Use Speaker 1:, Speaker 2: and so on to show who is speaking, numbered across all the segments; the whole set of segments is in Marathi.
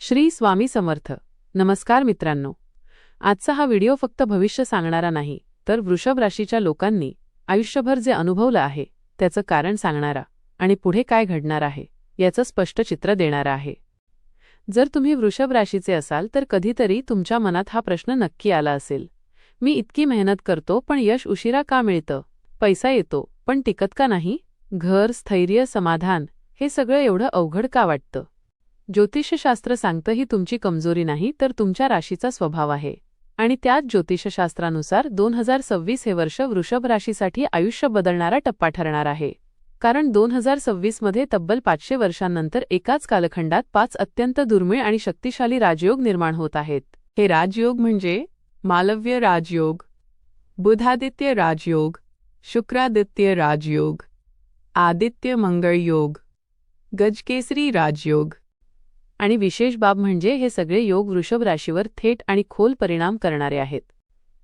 Speaker 1: श्री स्वामी समर्थ. नमस्कार मित्रांनो. आजचा हा व्हिडिओ फक्त भविष्य सांगणारा नाही तर वृषभ राशीच्या लोकांनी आयुष्यभर जे अनुभवलं आहे त्याचं कारण सांगणारा आणि पुढे काय घडणार आहे याचं स्पष्ट चित्र देणारा आहे. जर तुम्ही वृषभ राशीचे असाल तर कधीतरी तुमच्या मनात हा प्रश्न नक्की आला असेल. मी इतकी मेहनत करतो पण यश उशिरा का मिळतं? पैसा येतो पण टिकत का नाही? घर स्थैर्य समाधान हे सगळं एवढं अवघड का वाटतं? ज्योतिषशास्त्र सांगतं ही तुमची कमजोरी नाही तर तुमच्या राशीचा स्वभाव आहे. आणि त्याच ज्योतिषशास्त्रानुसार दोन हजार सव्वीस हे वर्ष वृषभ राशीसाठी आयुष्य बदलणारा टप्पा ठरणार आहे. कारण दोन हजार सव्वीसमध्ये तब्बल पाचशे वर्षांनंतर एकाच कालखंडात पाच अत्यंत दुर्मिळ आणि शक्तिशाली राजयोग निर्माण होत आहेत. हे राजयोग म्हणजे मालव्य राजयोग बुधादित्य राजयोग शुक्रादित्य राजयोग आदित्य मंगळ योग गजकेसरी राजयोग. आणि विशेष बाब म्हणजे हे सगळे योग वृषभ राशीवर थेट आणि खोल परिणाम करणारे आहेत.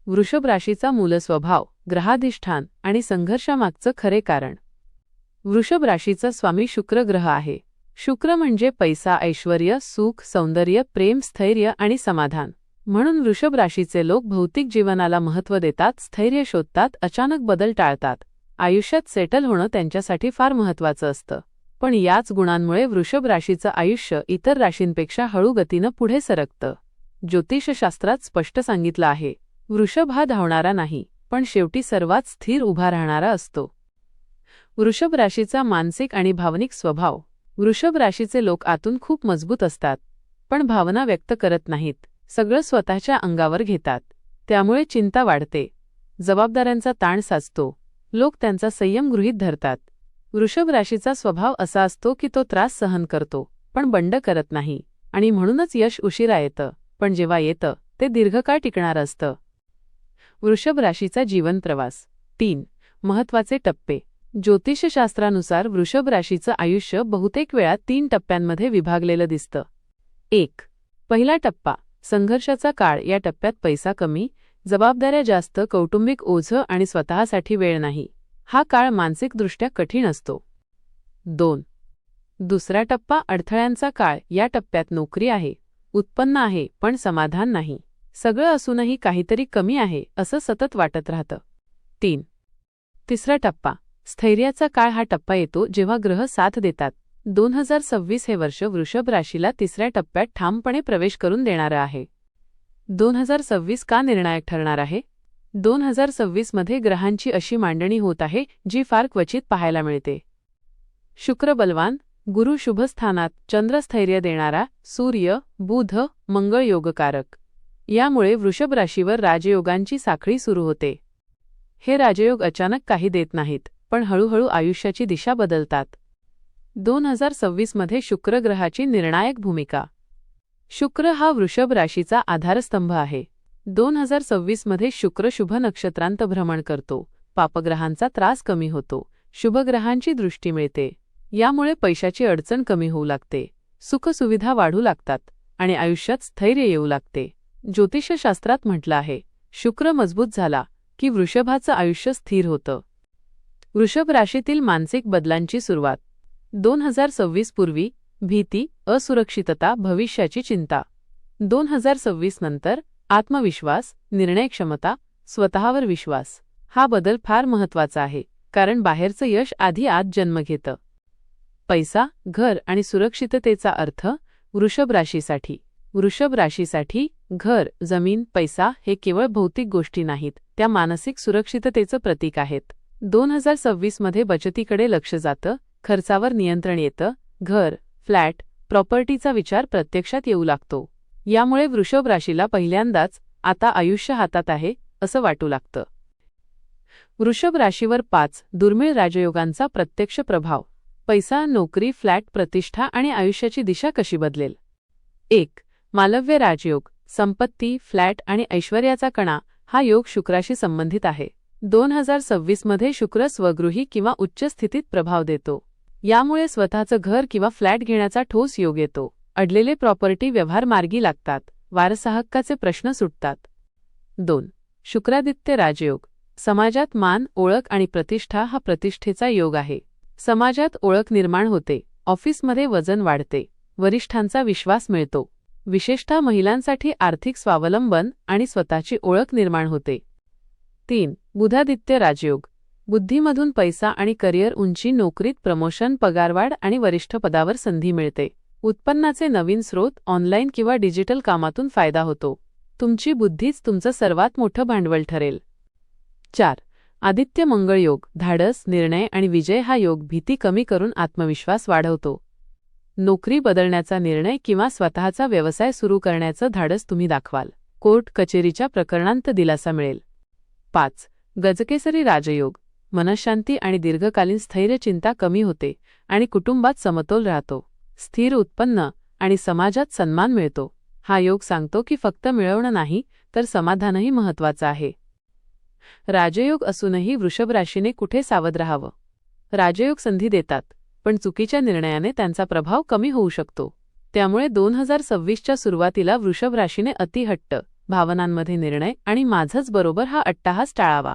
Speaker 1: वृषभ राशीचा मूलस्वभाव ग्रहाधिष्ठान आणि संघर्षामागचं खरे कारण. वृषभ राशीचा स्वामी शुक्र ग्रह आहे. शुक्र म्हणजे पैसा ऐश्वर्य सुख सौंदर्य प्रेम स्थैर्य आणि समाधान. म्हणून वृषभ राशीचे लोक भौतिक जीवनाला महत्त्व देतात स्थैर्य शोधतात अचानक बदल टाळतात. आयुष्यात सेटल होणं त्यांच्यासाठी फार महत्त्वाचं असतं. पण याच गुणांमुळे वृषभ राशीचं आयुष्य इतर राशींपेक्षा हळू गतीनं पुढे सरकतं. ज्योतिषशास्त्रात स्पष्ट सांगितलं आहे वृषभ हा धावणारा नाही पण शेवटी सर्वात स्थिर उभा राहणारा असतो. वृषभ राशीचा मानसिक आणि भावनिक स्वभाव. वृषभ राशीचे लोक आतून खूप मजबूत असतात पण भावना व्यक्त करत नाहीत सगळं स्वतःच्या अंगावर घेतात. त्यामुळे चिंता वाढते. जबाबदाऱ्यांचा ताण साचतो. लोक त्यांचा संयम गृहीत धरतात. वृषभ राशीचा स्वभाव असा असतो की तो त्रास सहन करतो पण बंड करत नाही. आणि म्हणूनच यश उशिरा येतं पण जेव्हा येतं ते दीर्घकाळ टिकणारं असतं. वृषभ राशीचा जीवन प्रवास. तीन. महत्त्वाचे टप्पे. ज्योतिषशास्त्रानुसार वृषभ राशीचं आयुष्य बहुतेक वेळा तीन टप्प्यांमध्ये विभागलेलं दिसतं. एक. पहिला टप्पा. संघर्षाचा काळ. या टप्प्यात पैसा कमी जबाबदाऱ्या जास्त कौटुंबिक ओझं आणि स्वतःसाठी वेळ नाही. हा काळ मानसिकदृष्ट्या कठीण असतो. दोन. दुसरा टप्पा अडथळ्यांचा काळ. या टप्प्यात नोकरी आहे उत्पन्न आहे पण समाधान नाही. सगळं असूनही काहीतरी कमी आहे असं सतत वाटत राहतं. तीन. तिसरा टप्पा. स्थैर्याचा काळ हा टप्पा येतो जेव्हा ग्रह साथ देतात. दोन हजार सव्वीस हे वर्ष वृषभ राशीला तिसऱ्या टप्प्यात ठामपणे प्रवेश करून देणारं आहे. दोन हजार सव्वीस का निर्णायक ठरणार आहे? दोन हजार सव्वीसमध्ये ग्रहांची अशी मांडणी होत आहे जी फार क्वचित पाहायला मिळते. शुक्र बलवान गुरु शुभस्थानात चंद्रस्थैर्य देणारा सूर्य बुध मंगळ योगकारक. यामुळे वृषभ राशीवर राजयोगांची साखळी सुरू होते. हे राजयोग अचानक काही देत नाहीत पण हळूहळू आयुष्याची दिशा बदलतात. दोन हजार सव्वीसमध्ये शुक्र ग्रहाची निर्णायक भूमिका. शुक्र हा वृषभ राशीचा आधारस्तंभ आहे. दोन हजार सव्वीसमध्ये शुक्र शुभ नक्षत्रांत भ्रमण करतो. पापग्रहांचा त्रास कमी होतो. शुभग्रहांची दृष्टी मिळते. यामुळे पैशाची अडचण कमी होऊ लागते. सुखसुविधा वाढू लागतात आणि आयुष्यात स्थैर्य येऊ लागते. ज्योतिषशास्त्रात म्हटलं आहे शुक्र मजबूत झाला की वृषभाचं आयुष्य स्थिर होतं. वृषभ राशीतील मानसिक बदलांची सुरुवात. दोन हजार सव्वीस पूर्वी भीती असुरक्षितता भविष्याची चिंता. दोन हजार सव्वीस नंतर आत्मविश्वास निर्णयक्षमता स्वतःवर विश्वास. हा बदल फार महत्त्वाचा आहे कारण बाहेरचं यश आधी आत जन्म घेतं. पैसा घर आणि सुरक्षिततेचा अर्थ वृषभ राशीसाठी. वृषभ राशीसाठी घर जमीन पैसा हे केवळ भौतिक गोष्टी नाहीत त्या मानसिक सुरक्षिततेचं प्रतीक आहेत. दोन हजार सव्वीसमध्ये बचतीकडे लक्ष जातं खर्चावर नियंत्रण येतं घर फ्लॅट प्रॉपर्टीचा विचार प्रत्यक्षात येऊ लागतो. यामुळे वृषभ राशीला पहिल्यांदाच आता आयुष्य हातात आहे असं वाटू लागतं. वृषभ राशीवर पाच दुर्मिळ राजयोगांचा प्रत्यक्ष प्रभाव. पैसा नोकरी फ्लॅट प्रतिष्ठा आणि आयुष्याची दिशा कशी बदलेल? एक मालव्य राजयोग संपत्ती फ्लॅट आणि ऐश्वर्याचा कणा हा योग शुक्राशी संबंधित आहे. दोन हजार सव्वीसमध्ये शुक्र स्वगृही किंवा उच्च स्थितीत प्रभाव देतो. यामुळे स्वतःचं घर किंवा फ्लॅट घेण्याचा ठोस योग येतो. अडलेले प्रॉपर्टी व्यवहार मार्गी लागतात. वारसाहक्काचे प्रश्न सुटतात. दोन. शुक्रादित्य राजयोग. समाजात मान ओळख आणि प्रतिष्ठा हा प्रतिष्ठेचा योग आहे. समाजात ओळख निर्माण होते. ऑफिसमध्ये वजन वाढते. वरिष्ठांचा विश्वास मिळतो. विशेषतः महिलांसाठी आर्थिक स्वावलंबन आणि स्वतःची ओळख निर्माण होते. तीन. बुधादित्य राजयोग. बुद्धीमधून पैसा आणि करिअर उंची नोकरीत प्रमोशन पगारवाढ आणि वरिष्ठ पदावर संधी मिळते. उत्पन्नाचे नवीन स्रोत ऑनलाईन किंवा डिजिटल कामातून फायदा होतो. तुमची बुद्धीच तुमचं सर्वात मोठं भांडवल ठरेल. चार. आदित्य मंगळ योग धाडस निर्णय आणि विजय हा योग भीती कमी करून आत्मविश्वास वाढवतो. नोकरी बदलण्याचा निर्णय किंवा स्वतःचा व्यवसाय सुरू करण्याचं धाडस तुम्ही दाखवाल. कोर्ट कचेरीच्या प्रकरणांत दिलासा मिळेल. पाच. गजकेसरी राजयोग. मनशांती आणि दीर्घकालीन स्थैर्यचिंता कमी होते आणि कुटुंबात समतोल राहतो. स्थिर उत्पन्न आणि समाजात सन्मान मिळतो. हा योग सांगतो की फक्त मिळवणं नाही तर समाधानही महत्वाचं आहे. राजयोग असूनही वृषभ राशीने कुठे सावध राहावं? राजयोग संधी देतात पण चुकीच्या निर्णयाने त्यांचा प्रभाव कमी होऊ शकतो. त्यामुळे दोन हजार सव्वीसच्या सुरुवातीला वृषभ राशीने अतिहट्ट भावनांमध्ये निर्णय आणि माझंच बरोबर हा अट्टाहास टाळावा.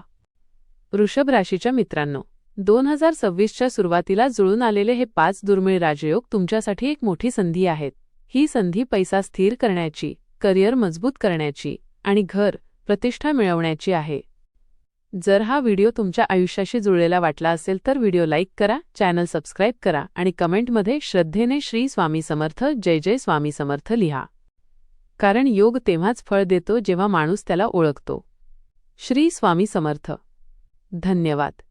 Speaker 1: वृषभ राशीच्या मित्रांनो दोन हजार सव्वीसच्या सुरुवातीला जुळून आलेले हे पाच दुर्मिळ राजयोग तुमच्यासाठी एक मोठी संधी आहेत. ही संधी पैसा स्थिर करण्याची करिअर मजबूत करण्याची आणि घर प्रतिष्ठा मिळवण्याची आहे. जर हा व्हिडिओ तुमच्या आयुष्याशी जुळलेला वाटला असेल तर व्हिडिओ लाईक करा चॅनल सबस्क्राईब करा आणि कमेंटमध्ये श्रद्धेने श्री स्वामी समर्थ जय जय स्वामी समर्थ लिहा. कारण योग तेव्हाच फळ देतो जेव्हा माणूस त्याला ओळखतो. श्री स्वामी समर्थ. धन्यवाद.